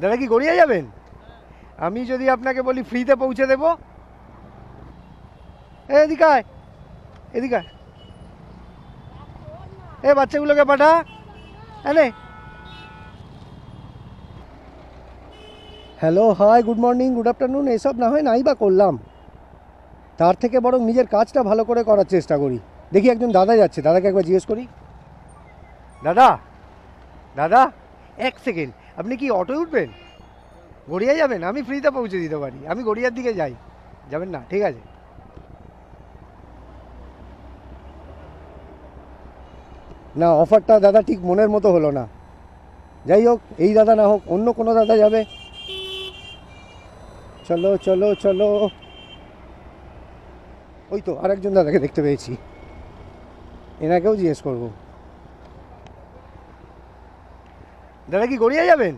দাদা কি গড়িয়ে যাবেন? আমি যদি আপনাকে বলি ফ্রিতে পৌঁছে দেব। এ এদিকে আয়। এদিকে এ বাচ্চাগুলোকে পাঠা। এনে hello hi good morning good afternoon এসব না হয় নাই বা করলাম। তার থেকে বরং নিজের কাজটা ভালো করে করার চেষ্টা করি। দেখি একজন দাদা যাচ্ছে দাদাকে একবার জিজ্ঞেস করি। দাদা দাদা এক সেকেন্ড। আপনি কি অটোয় উঠবেন? গড়িয়া যাবেন? আমি ফ্রিতে পৌঁছে দিতে পারি। আমি গড়িয়ার দিকে যাই। যাবেন না, ঠিক আছে? না অফারটা দাদা ঠিক মনের মতো হলো না। যাই হোক, এই দাদা না হোক, অন্য কোনো দাদা যাবে। চলো চলো চলো। ওই তো, আরেকজন দাদাকে দেখতে পেয়েছি। এনাকেও জিজ্ঞেস করব। দাদা কি গড়িয়া যাবেন?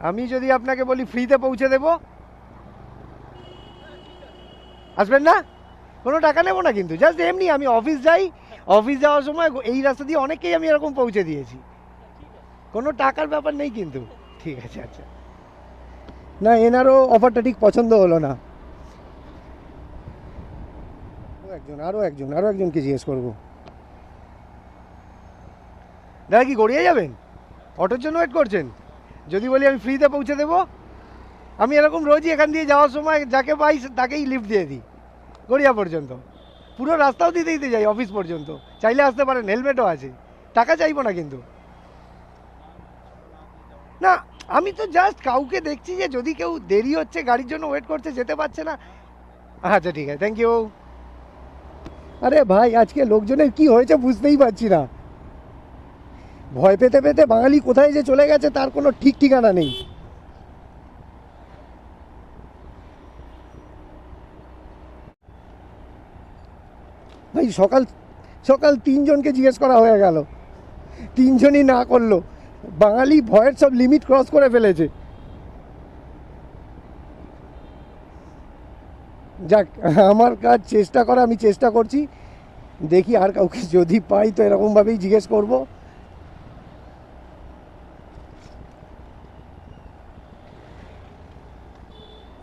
আমি যদি আপনাকে বলি ফ্রিতে পৌঁছে দেব। আসবেন না? কোনো টাকা নেব না কিন্তু। জাস্ট এমনি আমি অফিস যাই। অফিস যাওয়ার সময় এই রাস্তা দিয়ে অনেককেই আমি এরকম পৌঁছে দিয়েছি। কোনো টাকার ব্যাপার নেই কিন্তু। ঠিক আছে আচ্ছা। না, এনারও অফারটা ঠিক পছন্দ হলো না। একজন আরও একজন আরও একজনকে জিজ্ঞেস করব। দাদা কি গড়িয়ে যাবেন? অটোর জন্য ওয়েট করছেন? যদি বলি আমি ফ্রিতে পৌঁছে দেবো, আমি এরকম রোজই এখান দিয়ে যাওয়ার সময় যাকে পাই তাকেই লিফট দিয়ে দিই, গড়িয়া পর্যন্ত। পুরো রাস্তাও দিতে দিতে যাই অফিস পর্যন্ত। চাইলে আসতে পারেন হেলমেটও আছে। টাকা চাইব না কিন্তু। না, আমি তো জাস্ট কাউকে দেখছি যে যদি কেউ দেরি হচ্ছে, গাড়ির জন্য ওয়েট করছে, যেতে পারছে না। আচ্ছা ঠিক আছে থ্যাংক ইউ আরে ভাই, আজকে লোকজনের কি হয়েছে বুঝতেই পারছি না। ভয় পেতে পেতে বাঙালি কোথায় যে চলে গেছে, তার কোনো ঠিক ঠিকানা নেই। ভাই, সকাল সকাল তিনজনকে জিজ্ঞেস করা হয়ে গেল। তিনজনই না করল। বাঙালি ভয়ের সব লিমিট ক্রস করে ফেলেছে। যাক, আমার কাজ চেষ্টা করা, আমি চেষ্টা করছি। দেখি আর কাউকে যদি পাই তো এরকমভাবেই জিজ্ঞেস করব।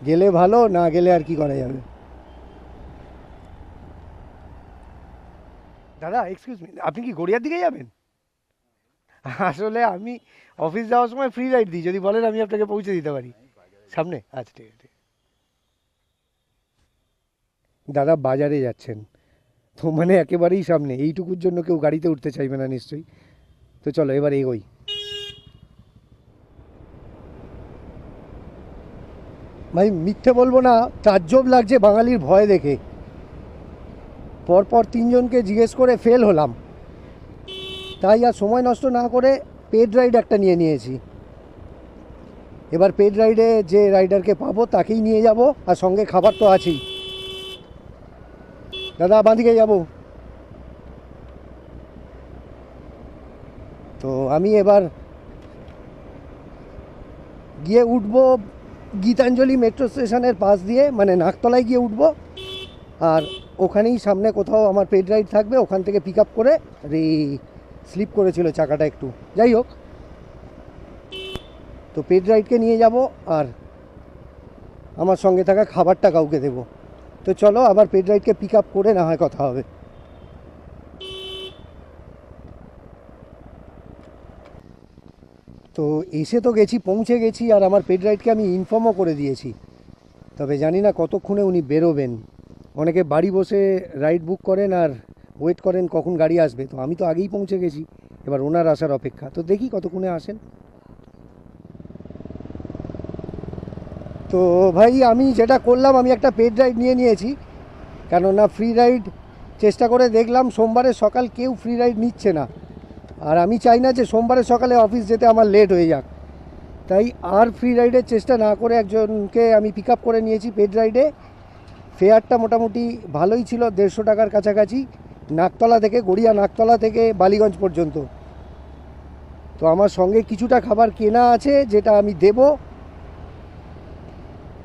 গেলে ভালো, না গেলে আর কি করা যাবে? দাদা এক্সকিউজ মি আপনি কি গড়িয়ার দিকে যাবেন? আসলে আমি অফিস যাওয়ার সময় ফ্রি রাইড দিই, যদি বলেন আমি আপনাকে পৌঁছে দিতে পারি। সামনে? আচ্ছা ঠিক আছে। দাদা, বাজারে যাচ্ছেন। তো মানে একেবারেই সামনে, এইটুকুর জন্য কেউ গাড়িতে উঠতে চাইবে না নিশ্চয়ই। তো চলো, এবার এগোই। ভাই, মিথ্যে বলব না, তাজ্জব লাগছে বাঙালির ভয় দেখে। পরপর তিনজনকে জিজ্ঞেস করে ফেল হলাম। তাই আর সময় নষ্ট না করে পেড রাইড একটা নিয়ে নিয়েছি। এবার পেড রাইডে যে রাইডারকে পাবো তাকেই নিয়ে যাব, আর সঙ্গে খাবার তো আছেই। দাদা, বাঁদিকে যাব। তো আমি এবার গিয়ে উঠবো গীতাঞ্জলি মেট্রো স্টেশনের পাশ দিয়ে মানে নাকতলায় গিয়ে উঠবো। আর ওখানেই সামনে কোথাও আমার পেড রাইড থাকবে, ওখান থেকে পিক আপ করে রে স্লিপ করেছিল চাকাটা একটু। যাই হোক। তো পেড রাইডকে নিয়ে যাব আর আমার সঙ্গে থাকা খাবারটা কাউকে দেবো। তো চলো আবার পেড রাইডকে পিক আপ করে না হয় কথা হবে। তো এসে তো গেছি, পৌঁছে গেছি আর আমার পেড রাইডকে আমি ইনফর্মও করে দিয়েছি। তবে জানি না কতক্ষণে উনি বেরোবেন। অনেকে বাড়ি বসে রাইড বুক করেন আর ওয়েট করেন কখন গাড়ি আসবে। তো আমি তো আগেই পৌঁছে গেছি, এবার ওনার আসার অপেক্ষা। তো দেখি কতক্ষণে আসেন। তো ভাই, আমি যেটা করলাম, আমি একটা পেড রাইড নিয়ে নিয়েছি। কেননা ফ্রি রাইড চেষ্টা করে দেখলাম, সোমবারের সকাল কেউ ফ্রি রাইড নিচ্ছে না। আর আমি চাই না যে সোমবারের সকালে অফিস যেতে আমার লেট হয়ে যাক। তাই আর ফ্রি রাইডের চেষ্টা না করে একজনকে আমি পিক আপ করে নিয়েছি পেড রাইডে ফেয়ারটা মোটামুটি ভালোই ছিল, দেড়শো টাকার কাছাকাছি, নাকতলা থেকে, গড়িয়া নাকতলা থেকে বালিগঞ্জ পর্যন্ত। তো আমার সঙ্গে কিছুটা খাবার কেনা আছে, যেটা আমি দেব।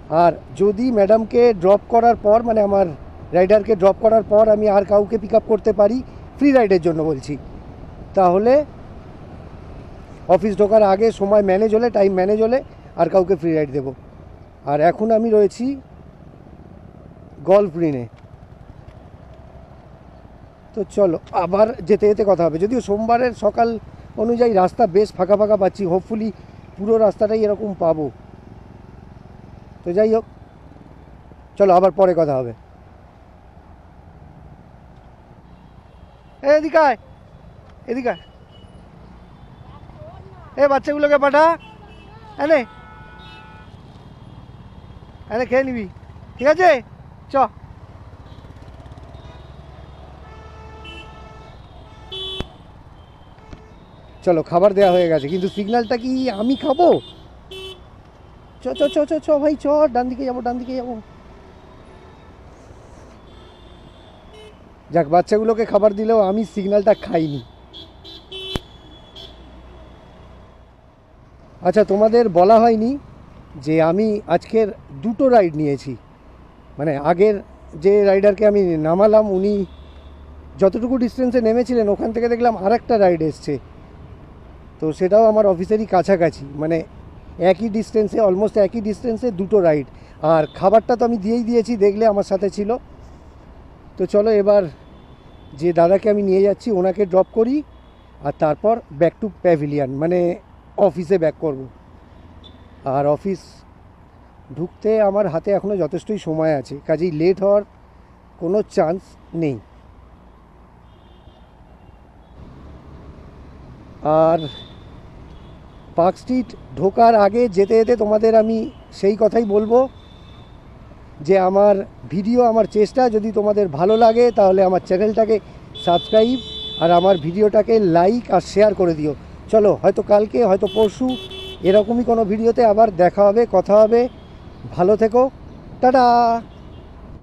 আর যদি ম্যাডামকে ড্রপ করার পর মানে আমার রাইডারকে ড্রপ করার পর আমি আর কাউকে পিক আপ করতে পারি ফ্রি রাইডের জন্য বলছি। তাহলে অফিস ঢোকার আগে সময় ম্যানেজ হলে টাইম ম্যানেজ হলে আর কাউকে ফ্রি রাইড দেবো। আর এখন আমি রয়েছি গল্ফ রিনে তো চলো, আবার যেতে যেতে কথা হবে। যদিও সোমবারের সকাল অনুযায়ী রাস্তা বেশ ফাঁকা ফাঁকা পাচ্ছি হোপফুলি পুরো রাস্তাটাই এরকম পাবো। তো যাই হোক, চলো আবার পরে কথা হবে। এ এদিকে। এ, বাচ্চাগুলোকে পাঠা। এনে এনে খেয়ে নিবি। ঠিক আছে? চ। চলো, খাবার দেওয়া হয়ে গেছে। কিন্তু সিগন্যালটা কি আমি খাব? চ চ চ চ চ, ভাই, চ। ডান দিকে যাব, ডান দিকে যাব। যাক, বাচ্চাগুলোকে খাবার দিলেও আমি সিগন্যালটা খাইনি। আচ্ছা তোমাদের বলা হয়নি যে আমি আজকের দুটো রাইড নিয়েছি। মানে আগের যে রাইডারকে আমি নামালাম, উনি যতটুকু ডিস্টেন্সে নেমেছিলেন, ওখান থেকে দেখলাম আর একটা রাইড এসছে। তো সেটাও আমার অফিসেরই কাছাকাছি। মানে একই ডিস্টেন্সে অলমোস্ট একই ডিস্টেন্সে দুটো রাইড আর খাবারটা তো আমি দিয়েই দিয়েছি, দেখলে আমার সাথে ছিল। তো চলো এবার যে দাদাকে আমি নিয়ে যাচ্ছি, ওনাকে ড্রপ করি, আর তারপর ব্যাক টু প্যাভিলিয়ান মানে অফিসে ব্যাক করব। আর অফিস ঢুকতে আমার হাতে এখনও যথেষ্টই সময় আছে, কাজেই লেট হওয়ার কোনো চান্স নেই। আর পার্ক স্ট্রিট ঢোকার আগে যেতে যেতে তোমাদের আমি সেই কথাই বলব, যে আমার ভিডিও আমার চেষ্টা যদি তোমাদের ভালো লাগে, তাহলে আমার চ্যানেলটাকে সাবস্ক্রাইব আর আমার ভিডিওটাকে লাইক আর শেয়ার করে দিও। চলো, হয়তো কালকে, হয়তো পরশু, এরকমই কোনো ভিডিওতে আবার দেখা হবে, কথা হবে। ভালো থেকো। টাটা!